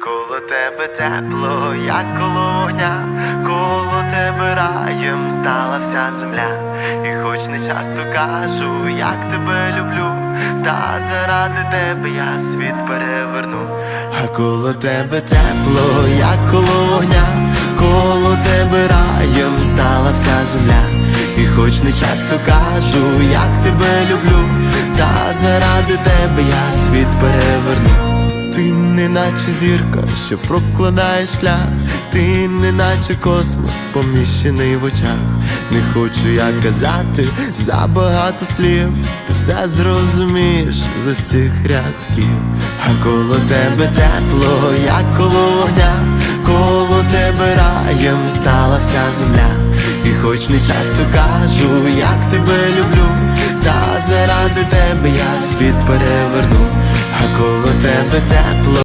коло тебе тепло, як коло вогня, коло тебе раєм стала вся земля. І хоч не часто кажу, як тебе люблю, та заради тебе я світ переверну. А коло тебе тепло, як коло вогня, коло тебе раєм стала вся земля. І хоч не часто кажу, як тебе люблю, та заради тебе я світ переверну. Ти не наче зірка, що прокладає шлях, ти не наче космос, поміщений в очах. Не хочу я казати забагато слів, ти все зрозумієш з цих рядків. А коло тебе тепло, як коло вогня, коло тебе раєм стала вся земля. І хоч не часто кажу, як тебе люблю, та заради тебе я світ переверну, а коло тебе тепло.